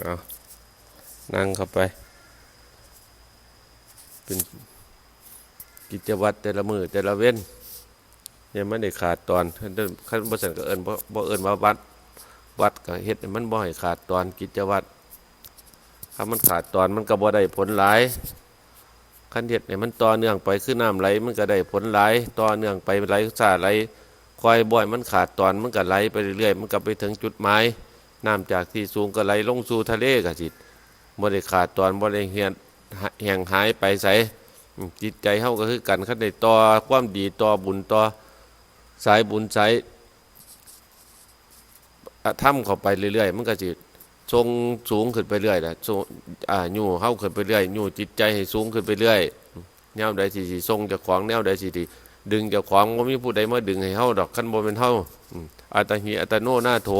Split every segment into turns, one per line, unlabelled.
เอานั่งเข้าไป เป็นกิจวัตรแต่ละมือแต่ละเว้นยังไม่ได้ขาดตอนขั้นบริษัทก็เอิญบ่เอิญว่าวัด วัดก็เฮ็ดมันบ่ให้ขาดตอนกิจวัตรถ้ามันขาดตอนมันก็บ่ได้ผลหลายขั้นเฮ็ดให้มันต่อเนื่องไปคือน้ำไหล มันก็ได้ผลหลายต่อเนื่องไปไหลสาไหลคอยบ่อยมันขาดตอนมันก็ไหลไปเรื่อยๆมันก็ไปถึงจุดหมาย น้ำจากที่สูงก็ไหลลงสู่ทะเลกสิบ่ได้ขาดตอนบ่ได้เหียนแห่งหายไปไสจิตใจเฮาก็คือกันคันได้ต่อความดีต่อบุญต่อสายบุญสายถ้ำเข้าไปเรื่อยๆ มันก็สิทรงสูงขึ้นไปเรื่อยนะทรงอ่ายู่เข้าขึ้นไปเรื่อยยู่จิตใจให้สูงขึ้นไปเรื่อยแนวใดสิสิทรงจะขวางแนวใดสิสิดึงจะขวางบ่มีผู้ใดมาดึงให้เฮาดอกคันบ่เป็นเฮาอัตหิอัตโนหน้าโถ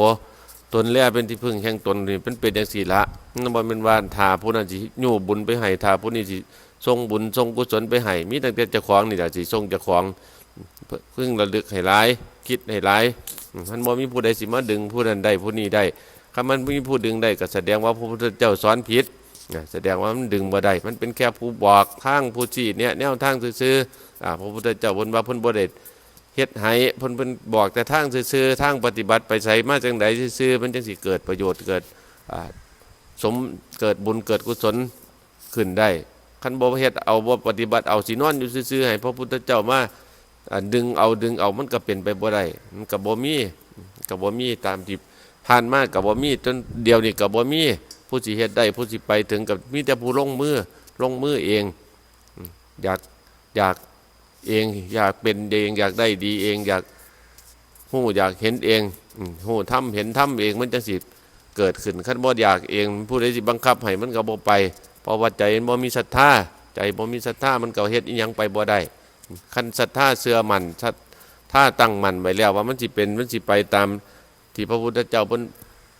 ตนแลเป็นที่พึ่งแห่งตนนี่เป็นเป็นจังซี่ละมันบ่แม่นว่าทาผู้นั้นสิยู่บุญไปให้ทาผู้นี้สิทรงบุญทรงกุศลไปให้มีตั้งแต่เจ้าของนี่ล่ะสิทรงเจ้าของเพิ่งระลึกให้หลาย คิดให้หลายมันบ่มีผู้ใดสิมาดึงผู้นั้นได้ผู้นี้ได้คำมันมีผู้ดึงได้ก็แสดงว่าพระพุทธเจ้าสอนผิดแสดงว่ามันดึงบ่ได้ มันเป็นแค่ผู้บอกทางผู้ชี้เนี่ยแนวทางซื่อๆอ่าพระพุทธเจ้าเพิ่นว่าเพิ่นบ่ได้ เฮ็ดให้เพิ่นเพิ่นบอกแต่ทางซื่อๆทางปฏิบัติไปใส่มาจังไดซื่อๆมันจังสิเกิดประโยชน์เกิดอ่าสมเกิดบุญเกิดกุศลขึ้นได้คันบ่เฮ็ดเอาบ่ปฏิบัติเอาสินอนอยู่ซื่อๆให้พระพุทธเจ้ามาดึงเอาดึงเอามันก็เป็นไปบ่ได้มันก็บ่มีก็บ่มีตามที่ผ่านมาก็บ่มีจนเดียวนี่ก็บ่มีผู้สิเฮ็ดได้ผู้สิไปถึงกับมีแต่ผู้ลงมือลงมือเอง อยากอยาก เองอยากเป็นเองอยากได้ดีเองอยากฮู้อยากเห็นเองอืมฮู้ทำเห็นทำเองมันจังสิเกิดขึ้นคันบ่อยากเองผู้ใดสิบังคับให้มันก็บ่ไปเพราะว่าใจบ่มีศรัทธาใจบ่มีศรัทธามันก็เฮ็ดอีหยังไปบ่ได้คันศรัทธาเสื่อมันศรัทธาตั้งมันไว้แล้วว่ามันสิเป็นมันสิไปตามที่พระพุทธเจ้าเพิ่น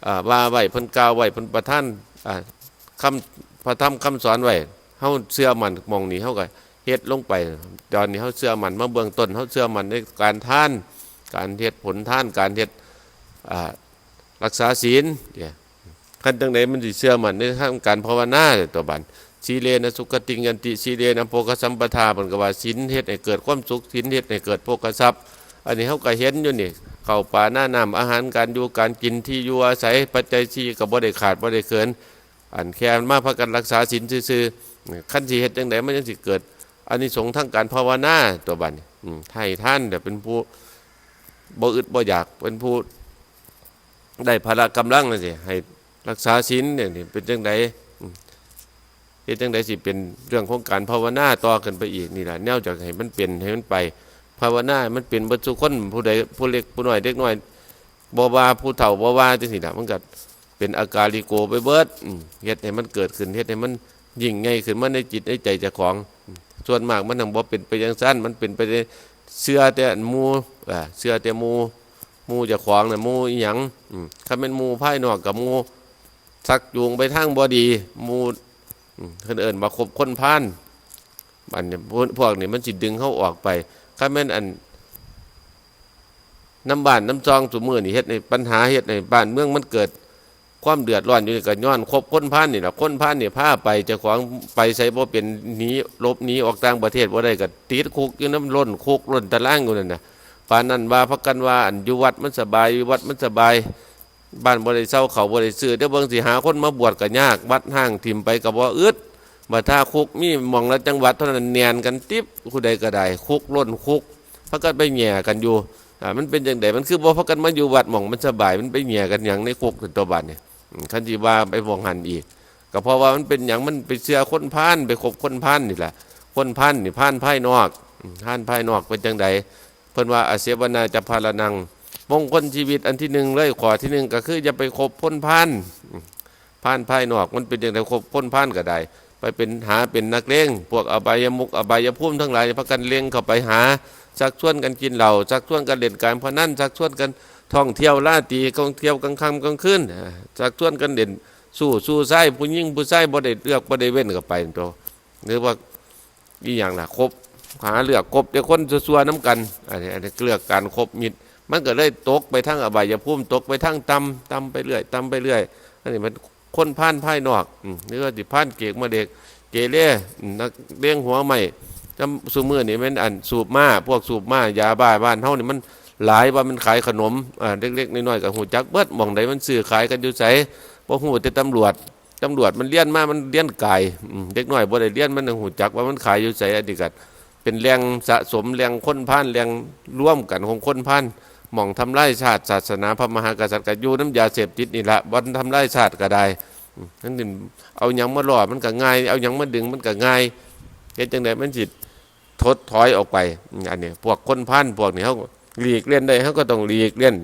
อ่าว่าไว้เพิ่นกล่าวไว้เพิ่นประทานอ่าคำพระธรรมคำสอนไว้เฮาเชื่อมันมองนี้เฮาก็ เฮ็ดลงไป ตอนนี้เฮาเชื่อมันมาเบื้องต้นเฮาเชื่อมันในการท่าน การเฮ็ดผลท่าน การเฮ็ดรักษาศีลเนี่ยคันจังไดมันสิเชื่อมันในทางการภาวนาตัวบัดสีเลนะสุขติงยันติสีเลนะโภคสัมปทาเพิ่นก็ว่าสินเฮ็ดให้เกิดความสุขสินเฮ็ดให้เกิดโภคทรัพย์ อันนี้เฮาก็เห็นอยู่นี่เข้าปลาหน้าน้ำอาหารการอยู่การกินที่อยู่อาศัยปัจจัยสี่ก็บ่ได้ขาดบ่ได้เกิน อันแค่มาพากันรักษาศีลซื่อๆคันสิเฮ็ดจังไดมันจังสิเกิด อันนี้สงส์ทางการภาวนาตัวบันี้อืมให้ท่านแต่เป็นผู้บ่อึดบ่อยากเป็นผู้ได้พละกำลังนั่นสิให้รักษาศีลเนี่ยนี่เป็นจังไดเฮ็ดจังไดสิเป็นเรื่องของการภาวนาต่อกันไปอีกนี่แหละแนวจากให้มันเป็นให้มันไปภาวนา มันเป็นเบิดทุคนผู้ใดผู้เล็กผู้น้อยเด็กน้อยบ่ว่าผู้เฒ่าบ่ว่าจังซี่ล่ะมันก็เป็นอาการลิโกไปเบิดเฮ็ดให้มันเกิดขึ้นเฮ็ดให้มันยิ่งใหญ่ขึ้นมาในจิตในใจเจ้าของ ส่วนมากมันทั้งบ่เป็นไปจังซั่นมันเป็นไปเชื่อแต่หมูอ่าเชื่อแต่หมูหมู่เจ้างน่ะหมูอีหยังอืมถ้าเป็นหมู่ภายนอกกับหมู่ชักจูงไปทางบ่ดีหมู่อืมเพิ่นเอิ้นมาคบคนพานอันนี้พวกนี้มันสิดึงเขาออกไปถ้าแม่นอันน้ำบ้านน้ำจองสมือนี่เฮ็ดในปัญหาเฮ็ดในบ้านเมืองมันเกิด ความเดือดร้อนอยู่นี่ก็ย้อนคบค้นพานนี่ล่ะค้นพานนี่พาไปจ้าของไปใส่บ่เป็นหนีลบหนีออกต่างประเทศบ่ได้ก็ติดคุกอยู่น้ำล้นคุกล้นตารางอยู่นั่นน่ะปานนั้นว่าพักกันว่าอันอยู่วัดมันสบายวัดมันสบาย บ้านบ่ได้เศร้าเขาบ่ได้ซื้อเดี๋ยวบิ่งสิหาคนมาบวชก็ยาก วัดห้างถิ่มไปก็บ่อึดบ่ถ้าคุกมีมองละจังหวัดเท่านั้นแนนกันติ๊บผู้ใดก็ได้คุกล้นคุกพากันไปแหย่กันอยู่อ่ามันเป็นจังไดมันคือบ่พากันมาอยู่วัดมองมันสบายมันไปแหย่กันหยังในคุกตัวบัดนี่อืม คันสิว่าไปมองหันอีก ก็เพราะว่ามันเป็นหยังมันไปเชื่อคนพานไปคบคนพานนี่แหละ คนพานนี่พานภายนอกพานภายนอกเป็นจังไดเพิ่นว่าอาเสวนาจะพาลนังมงคลชีวิตอันที่หนึ่งเลยขอที่หนึ่งก็คืออย่าไปคบพ้นพันพันภายนอก มันเป็นอย่างไรคบพ้นพันก็ได้ไปเป็นหาเป็นนักเลงพวกอบายมุกอบายภูมิทั้งหลายพากันเลี้ยงเข้าไปหาชักชวนกันกินเหล้าชักชวนกันเล่นการพนันชักชวนกัน ท่องเที่ยวล่าตีท่องเที่ยวกลางค่ำกลางคืนอ่าชักชวนกันเด่นสู้สู้ไส้ผู้ยิ่งผู้ไส้บ่ได้เลือกบ่ได้เว้นกับไปตัวหรือว่าอีอย่างล่ะครบหาเลือกครบแต่คนซัวๆน้ำกันอันนี้อันนี้เลือกการครบมิตรมันก็เลยตกไปทางอบายภูมิตกไปทางตำตำไปเรื่อยตำไปเรื่อยอันนี้มันคนพ่านภายนอกอืมนี่ก็สิพ่านเกกมาเด็กเกเรอืมนักเลี้ยงหัวใหม่จำสูมือนี่แมันอันสูบมาพวกสูบมายาบ้าบ้านเฮานี่มัน หลายว่ามันขายขนมอ่าเล็กๆน้อยๆกับหูจักเบิดมองใดมันซื้อขายกันอยู่ไสบ่ฮู้แต่ตำรวจตำรวจมันเลี้ยนมามันเลี้ยนไก่เด็กน้อยบ่ได้เลี้ยนมันหูจักว่ามันขายอยู่ไสอันนี้ก็เป็นแรงสะสมแรงค้นพ่านแรงร่วมกันของค้นพ่านหมองทำลายชาติศาสนาพระมหากษัตริย์กับยูน้ำยาเสพติดนี่ละวันทำลายชาติก็ได้นั่นนี่เอายังมาล่อมันก็ง่าย เอายังมาดึงมันก็ง่ายเฮ็ดจังไดมันจิตทดถอยออกไปอันนี้พวกคนพันพวกนี้เขา หลีกเลี่ยนได้เขาก็ต้องหลีกเลี่ยน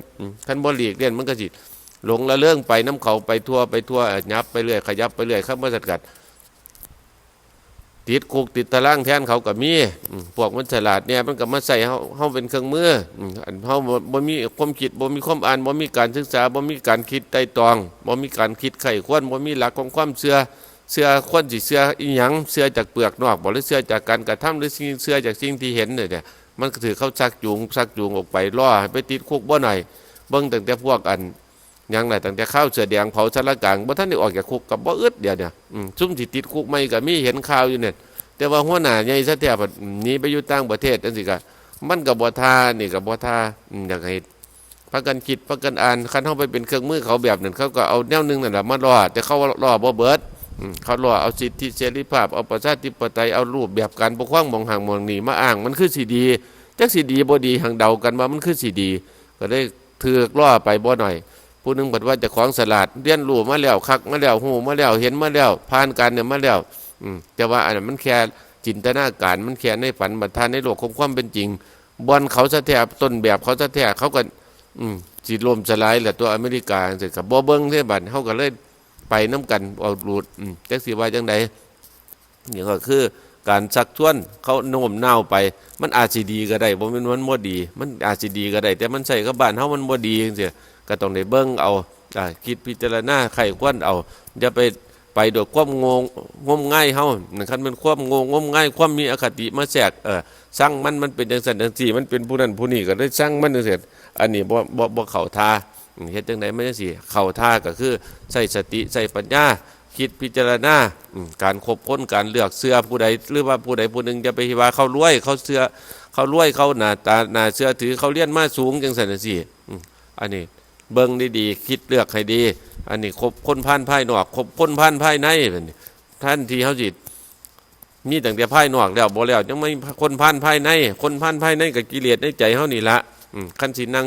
ท่านบ่หลีกเลี่ยนมันก็จิตหลงละเรื่องไปน้ำเขาไปทั่วไปทั่วยับไปเรื่อยขยับไปเรื่อยข้ามาสัดกัดติดคุกติดตารางแทนเขากับมีพวกมันฉลาดเนี่ยมันก็มาใส่เฮาเฮาเป็นเครื่องมืออันเฮาบ่มีความคิดบ่มีความอ่านบ่มีการศึกษาบ่มีการคิดไต่ตรองบ่มีการคิดไข้ควรบ่มีหลักของความเชื่อเชื่อควรสิเชื่ออีหยังเชื่อจากเปลือกนอกบ่หรือเชื่อจากการกระทำหรือเชื่อจากสิ่งที่เห็นนี่ยเนี่ย มันก็ถือเขาชักจูงชักจูงออกไปล่อให้ไปติดคุกบ่หน่อยเบิ่งตั้งแต่พวกอันยังไงตั้งแต่ข้าวเสือแดงเผาสารกลางบ่ทันได้ออกจากคุกกับบ่อึดเดี๋ยวเนี่ยซุ่มสิติดคุกใหม่ก็มีเห็นข่าวอยู่เนี่ยแต่ว่าหัวหน้าใหญ่ซะแท้บัดนี้ไปอยู่ต่างประเทศจังซี่ก็มันก็บ่ท่านี่ก็บ่ท่าอยากให้พากันคิดพากันอ่านคันเฮาไปเป็นเครื่องมือเขาแบบนั้นเขาก็เอาแนวหนึงนั่นล่ะมาล่อแต่เขาล่อบ่เบิด เขาล่อเอาสิทธิเสรีภาพเอาประชาธิปไตยเอารูปแบบการปกครองมองห่างมองหนีมาอ้างมันคือสิดีจักสิดีบ่ดีห่างเดากันว่ามันคือสิดี ก็ได้เถือกล่อไปบ่หน่อย ผู้หนึงบอกว่าจะของสลัดเรียนรู้มาแล้วคักมาแล้วหูมาแล้วเห็นมาแล้วผ่านการเนี่ยมาแล้วอืมแต่ว่าอันนั้นมันแค่จินตนาการมันแค่ในฝันบัดทานในโลกของความเป็นจริงบอลเขาสะแทบต้นแบบเขาสะแทบเขาก็อืมจีลมสลายแหละตัวอเมริกาเสร็จกับบ่เบิ้งเท่บัดเขาก็เลย ไปน้ำกันเอาหลุดอืมจักสิว่าจังใดนี่ก็คือการชักชวนเขาโน้มน้าวไป มันอาจสิดีก็ได้บ่ม่นมันบ่ดี มันอาจสิดีก็ได้ แต่มันใส่กับบ้านเฮามันบ่ดีจังซี่ก็ต้องได้เบิ่งเอาคิดพิจารณาไข้ควรเอาอย่าไปไปโดยความงงงมง่ายเฮานะครับมันความงงงมง่าย ความมีอคติมาแทรกเออสร้างมันมันเป็นจังซั่นจังซี่มันเป็นผู้นั้นผู้นี้ก็ได้สร้างมันจังซี่อันนี้บ่บ่บ่เข้าท่า เฮ็ดจังไดมันจังซี่เข้าท่าก็คือใช้สติใช้ปัญญาคิดพิจารณาการคบค้นการเลือกเสื้อผู้ใดหรือว่าผู้ใดผู้หนึงจะไปว่าเขารวยเขาเสื้อเขารวยเขาหน้าตาหน้าเสื้อถือเขาเรียนมาสูงจังซั่นจังซี่อันนี้เบิ่งดีๆคิดเลือกให้ดี อันนี้คบค้นพันภายนอกคบค้นพันภายในนท่านที่เขาจิตมีตั้งแต่ภายนอกแล้วบ่แล้วยังไม่คนพันภายในคนพันภายในกับกิเลสในใจเขานี่ละอืมคันสินั่ง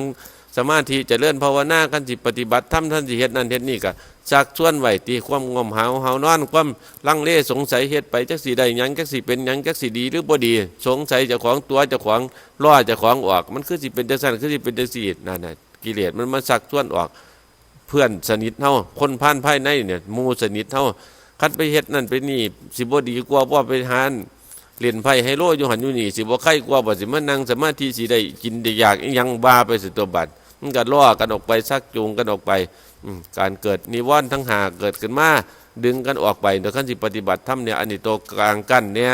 สมาธิจะเลื่อนภาวนาคันสิปฏิบัติธรรมท่านสิเฮ็ดนั่นเฮ็ดนี่ก็จักส่วนไหวตีความงมหาวหาวนอนความลังเลสงสัยเฮ็ดไปจักสิได้ยังจักสิเป็นยังจักสิดีหรือบ่ดี สงสัยจ้าของตัวจ้าของล้อจ้าของออก มันคือสิเป็นจังซั่นคือสิเป็นจังซี่นั่นน่ะกิเลสมันมาสักส่วนออก เพื่อนสนิทเฮาคนผ่านภายในเนี่ยหมู่สนิทเฮาคัดไปเฮ็ดนั่นไปนี่สิบ่ดีกว่าบ่ไปหานเล่นไพ่ไฮโลอยู่หันอยู่นี่สิบ่ใครกว่าบ่สิมานั่งสมาธิสิได้กินได้อยากอิหยังบ้าไปสิตัวบัด ก็ล่อกันออกไปซักจูงกันออกไปการเกิดนิวรณ์ทั้งหาเกิดขึ้นมาดึงกันออกไปโดยขั้นสิปฏิบัติธรรมเนี่ยอันนี้ตัวกลางกั้นเนี่ย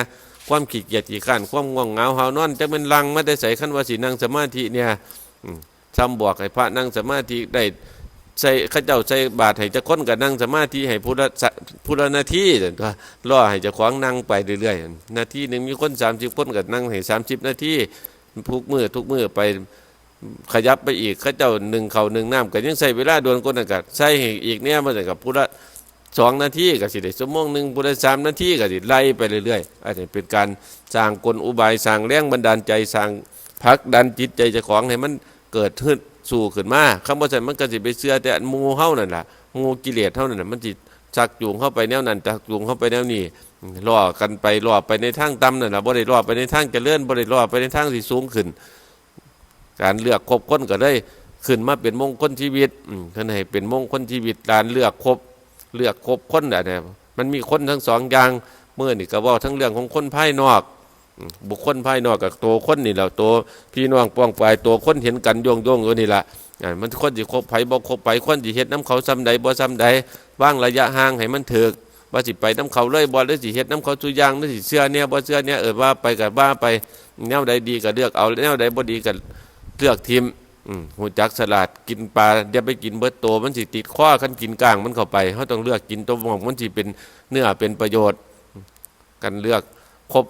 ความขี้เกียจขี้ข้านความง่วงเหงาหานอนจักเป็นลังไมาได้ใส่ขั้นวสินั่งสมาธิเนี่ยอืมซ้ำบอกให้พระนั่งสมาธิได้ใส่ข้าเจ้าใส่บาทให้จะค้นกับนั่งสมาธิให้พุทธะพุทธนาทีนั่นก็ล่อให้จะขวางนั่งไปเรื่อยๆนาทีหนึ่งมีคนสามสิบคนกับนั่งให้สามสิบนาทีทุกมือทุกมือไป ขยับไปอีกข้าเจ้าหนึ่งเขาหนึ่งน้ำก็ยังใส่เวลาดวนคนนั้นก็ใส่อีกเนี่ยมันกับพุทธะสองนาทีก็สิได้ชั่วโมงหนึ่งพุทธะสามนาทีก็สิไล่ไปเรื่อยๆอันนี้เป็นการสร้างกลอุบายสร้างแรงบันดาลใจสร้างพักดันจิตใจเจ้าของให้มันเกิดขึ้นสู่ขึ้นมาคำว่าใส่มันก็สิไปเสื้อแต่อันมูเฮานั่นแหละมูกิเลสเท่านั้นน่ะมันจิตชักจูงเข้าไปแนวนั้นชักจูงเข้าไปแนวนี้ล่อกันไปล่อไปในทางต่ำนั่นแหละบ่ได้ล่อไปในทางเจริญบ่ได้ล่อไปในทางที่สูงขึ้น การเลือกคบคนก็ได้ขึ้นมาเป็นมงคลชีวิตท่านให้เป็นมงคลชีวิตการเลือกคบเลือกคบคนน่ะเนี่ยมันมีคนทั้งสองอย่างเมื่อนี่ก็ว่าทั้งเรื่องของคนภายนอก บุคคลภายนอกกับตัวคนนี่แหละตัวพี่น้องป้องปลายตัวคนเห็นกันโยงโยงอยู่นี่แหละอ่ามันคนสิคบไผบ่คบไผคนสิเฮ็ดน้ำเขาซ้ำใดบ่ซ้ำใดว่างระยะห่างให้มันถึกว่าสิไปน้ำเขาเลยบ่หรือสิเฮ็ดน้ำเขาทุย่างหรือสิเชื่อเนี่ยบ่เชื่อเนี่ยเออว่าไปกับว่าไปแนวใดดีก็เลือกเอาแนวใดบ่ดีก็ เลือกทีมหูจักสลัดกินปลาอย่าไปกินเบิดโตมันสิติดข้อคันกินกลางมันเข้าไปเขาต้องเลือกกินตัวหมองมันสิเป็นเนื้อเป็นประโยชน์กันเลือกครบ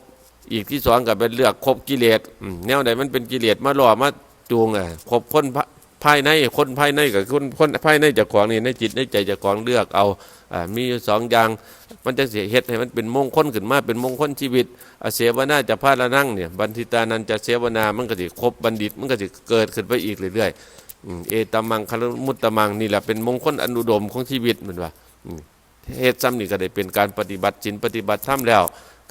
อีกที่สองก็เป็นเลือกครบกิเลสแนวใดมันเป็นกิเลสมาล่อมาจูงอะครบคนภายในคนภายในกับคนคนภายในจากของนี่ในจิตในใจจากของเลือกเอา มีอยู่สองอย่าง มันจะเสียเฮ็ดให้มันเป็นมงคลขึ้นมาเป็นมงคลชีวิตเสวนาจะพาละนั่งเนี่ยบันทิตานันจะเสวนามันก็สิครบบัณฑิตมันก็สิเกิดขึ้นไปอีกเรื่อยๆเอตมังคารมุตตมังนี่แหละเป็นมงคลอนุดมของชีวิตเหมือนว่าเฮ็ดซ้ำนี่ก็ได้เป็นการปฏิบัติศีลปฏิบัติธรรมแล้ว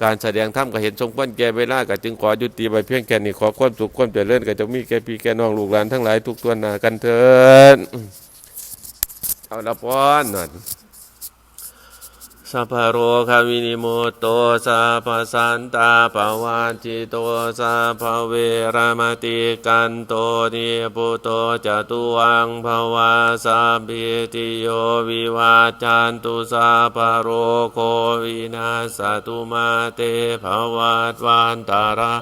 การแสดงธรรมก็เห็นสมควรแก่เวลาก็จึงขอยุติไปเพียงแค่นี้ขอความสุขความเจริญก็จะมีแก่พี่แก่น้องลูกหลานทั้งหลายทุกตัวนากันเถิดเอาละพรนั่น สัพพะโรคาวินิโมตโตสัพพสันตาปวันจิโตสัพพเวรมติกันโตนิพุโตจตุวังภวาสัพพิติโยวิวาจันตุสัพพะโรโควินาสตุมาเตภวัตวันตารา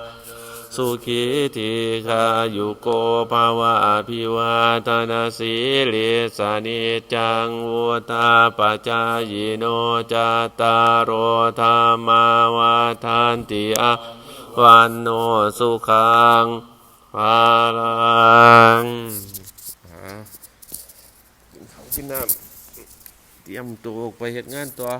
สุขีทีขายุโกภาวะอภิวาทนาสีลิสานิจังวุธาปจายโนจตารโรธรรมาวาทานติอาวันโนสุขังภาลังกินน้ำเตรียมตัวไปเหตุงานตัว